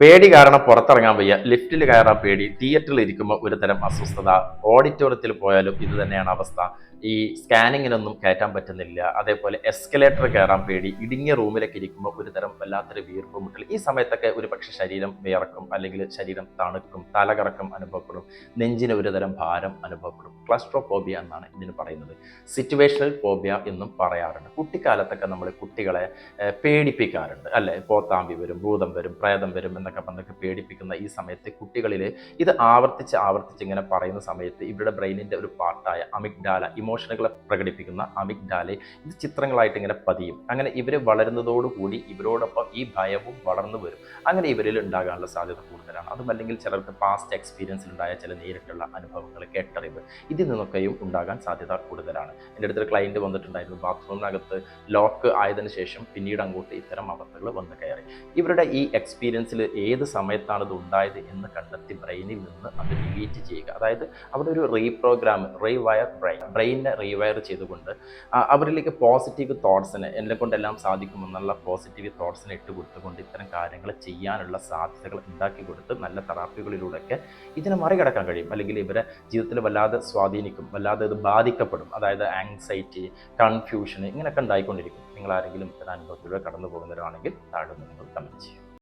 പേടി കാരണം പുറത്തിറങ്ങാൻ വയ്യ. ലിഫ്റ്റിൽ കയറാൻ പേടി. തിയേറ്ററിൽ ഇരിക്കുമ്പോൾ ഒരുതരം അസ്വസ്ഥത. ഓഡിറ്റോറിയത്തിൽ പോയാലും ഇത് തന്നെയാണ് അവസ്ഥ. ഈ സ്കാനിങ്ങിനൊന്നും കയറ്റാൻ പറ്റുന്നില്ല. അതേപോലെ എസ്കലേറ്റർ കയറാൻ പേടി. ഇടുങ്ങിയ റൂമിലൊക്കെ ഇരിക്കുമ്പോൾ ഒരുതരം വല്ലാത്തൊരു വീർപ്പ് മുട്ടൽ. ഈ സമയത്തൊക്കെ ഒരു പക്ഷേ ശരീരം വിയർക്കും അല്ലെങ്കിൽ ശരീരം തണുക്കും തലകറക്കം അനുഭവപ്പെടും. നെഞ്ചിന് ഒരുതരം ഭാരം അനുഭവപ്പെടും. ക്ലസ്ട്രോഫോബിയ എന്നാണ് ഇതിന് പറയുന്നത്. സിറ്റുവേഷണൽ ഫോബിയ എന്നും പറയാറുണ്ട്. കുട്ടിക്കാലത്തൊക്കെ നമ്മൾ കുട്ടികളെ പേടിപ്പിക്കാറുണ്ട്. അല്ലെ? പോത്താമ്പി വരും ഭൂതം വരും പ്രേതം വരും എന്നൊക്കെ പറഞ്ഞൊക്കെ പേടിപ്പിക്കുന്ന ഈ സമയത്ത് കുട്ടികളിൽ ഇത് ആവർത്തിച്ച് ആവർത്തിച്ച് ഇങ്ങനെ പറയുന്ന സമയത്ത് ഇവരുടെ ബ്രെയിനിന്റെ ഒരു പാർട്ടായ അമിഗ്ഡാല ഇമോഷനുകളെ പ്രകടിപ്പിക്കുന്ന അമിഗ്ഡാലെ ഇത് ചിത്രങ്ങളായിട്ട് ഇങ്ങനെ പതിയും. അങ്ങനെ ഇവർ വളരുന്നതോടുകൂടി ഇവരോടൊപ്പം ഈ ഭയവും വളർന്നു വരും. അങ്ങനെ ഇവരിൽ ഉണ്ടാകാനുള്ള സാധ്യത കൂടുതലാണ്. അതുമല്ലെങ്കിൽ ചിലർക്ക് പാസ്റ്റ് എക്സ്പീരിയൻസിൽ ഉണ്ടായ ചില നേരിട്ടുള്ള അനുഭവങ്ങൾ കേട്ടറിവ് ഇതിൽ നിന്നൊക്കെയും ഉണ്ടാകാൻ സാധ്യത കൂടുതലാണ്. എന്റെ അടുത്തൊരു ക്ലയന്റ് വന്നിട്ടുണ്ടായിരുന്നു. ബാത്റൂമിനകത്ത് ലോക്ക് ആയതിനു ശേഷം പിന്നീട് അങ്ങോട്ട് ഇത്തരം അവസ്ഥകൾ വന്നു കയറി. ഇവരുടെ ഈ എക്സ്പീരിയൻസിൽ ഏത് സമയത്താണ് ഇത് ഉണ്ടായത് എന്ന് കണ്ടെത്തി ബ്രെയിനിൽ നിന്ന് അത് ഡിലീറ്റ് ചെയ്യുക. അതായത് അവിടെ ഒരു റീപ്രോഗ്രാം റീവയർ ബ്രെയിൻ ബ്രെയിനിനെ റീവയർ ചെയ്തുകൊണ്ട് അവരിലേക്ക് പോസിറ്റീവ് തോട്ട്സിനെ എന്നെ കൊണ്ടെല്ലാം സാധിക്കുമെന്നുള്ള പോസിറ്റീവ് തോട്ട്സിനെ ഇട്ട് കൊടുത്തുകൊണ്ട് ഇത്തരം കാര്യങ്ങൾ ചെയ്യാനുള്ള സാധ്യതകൾ ഉണ്ടാക്കി കൊടുത്ത് നല്ല തെറാപ്പികളിലൂടെയൊക്കെ ഇതിനെ മറികടക്കാൻ കഴിയും. അല്ലെങ്കിൽ ഇവരെ ജീവിതത്തിൽ വല്ലാതെ സ്വാധീനിക്കും വല്ലാതെ ഇത് ബാധിക്കപ്പെടും. അതായത് ആങ്സൈറ്റി കൺഫ്യൂഷൻ ഇങ്ങനെയൊക്കെ ഉണ്ടായിക്കൊണ്ടിരിക്കും. നിങ്ങൾ ആരെങ്കിലും ഇത്തരം അനുഭവത്തിലൂടെ കടന്നു പോകുന്നവരാണെങ്കിൽ താഴെ നിങ്ങൾ കമന്റ് ചെയ്യും